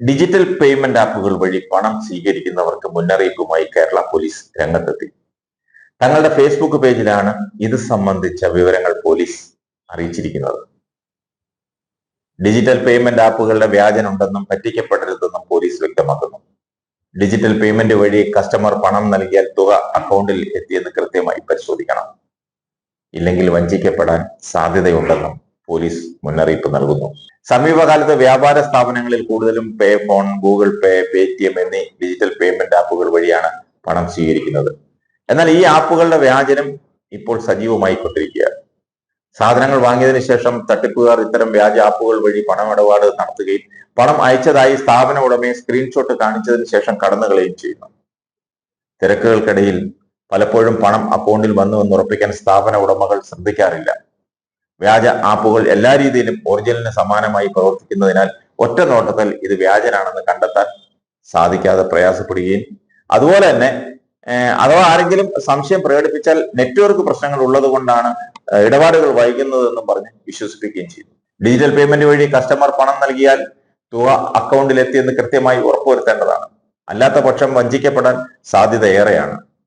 Digital payment ആപ്പുകൾ വഴി പണം സ്വീകരിക്കുന്നവർക്ക് മുന്നറിയിപ്പുമായി കേരള പോലീസ് രംഗത്തെത്തി. തങ്ങളുടെ ഫേസ്ബുക്ക് പേജിലാണ് ഇത് സംബന്ധിച്ച വിവരങ്ങൾ പോലീസ് അറിയിച്ചിരിക്കുന്നത്. ഡിജിറ്റൽ പേയ്മെന്റ് ആപ്പുകളുടെ വ്യാജനുണ്ടെന്നും പറ്റിക്കപ്പെടരുതെന്നും പോലീസ് വ്യക്തമാക്കുന്നു. ഡിജിറ്റൽ പേയ്മെന്റ് വഴി കസ്റ്റമർ പണം നൽകിയാൽ തുക അക്കൗണ്ടിൽ എത്തിയെന്ന് കൃത്യമായി പരിശോധിക്കണം. ഇല്ലെങ്കിൽ വഞ്ചിക്കപ്പെടാൻ സാധ്യതയുണ്ടെന്നും പോലീസ് മുന്നറിയിപ്പ് നൽകുന്നു. സമീപകാലത്ത് വ്യാപാര സ്ഥാപനങ്ങളിൽ കൂടുതലും pay phone Google Pay Paytm എന്നീ ഡിജിറ്റൽ പേയ്മെന്റ് ആപ്പുകൾ വഴിയാണ് പണം സ്വീകരിക്കുന്നത്. എന്നാൽ ഈ ആപ്പുകളുടെ വ്യാജനം ഇപ്പോൾ സജീവമായി കൊണ്ടിരിക്കുകയാണ് സാധനങ്ങൾ വാങ്ങിയതിനു ശേഷം തട്ടിപ്പുകാർ ഇത്തരം വ്യാജ ആപ്പുകൾ വഴി പണമിടപാട് നടത്തുകയും പണം അയച്ചതായി സ്ഥാപന ഉടമയെ സ്ക്രീൻഷോട്ട് കാണിച്ചതിന് ശേഷം കടന്നുകളയും ചെയ്യുന്നു. തിരക്കുകൾക്കിടയിൽ പലപ്പോഴും പണം അക്കൗണ്ടിൽ വന്നു എന്ന് ഉറപ്പിക്കാൻ സ്ഥാപന ഉടമകൾ ശ്രദ്ധിക്കാറില്ല. വ്യാജ ആപ്പുകൾ എല്ലാ രീതിയിലും ഒറിജിനലിന് സമാനമായി പ്രവർത്തിക്കുന്നതിനാൽ ഒറ്റ നോട്ടത്തിൽ ഇത് വ്യാജനാണെന്ന് കണ്ടെത്താൻ സാധിക്കാതെ പ്രയാസപ്പെടുകയും അതുപോലെ തന്നെ അഥവാ ആരെങ്കിലും സംശയം പ്രകടിപ്പിച്ചാൽ നെറ്റ്വർക്ക് പ്രശ്നങ്ങൾ ഉള്ളത് കൊണ്ടാണ് ഇടപാടുകൾ വൈകുന്നതെന്നും പറഞ്ഞ് വിശ്വസിപ്പിക്കുകയും ചെയ്തു. ഡിജിറ്റൽ പേയ്മെന്റ് വഴി കസ്റ്റമർ പണം നൽകിയാൽ തുക അക്കൗണ്ടിൽ എത്തിയെന്ന് കൃത്യമായി ഉറപ്പുവരുത്തേണ്ടതാണ്. അല്ലാത്ത പക്ഷം വഞ്ചിക്കപ്പെടാൻ സാധ്യത ഏറെയാണ്.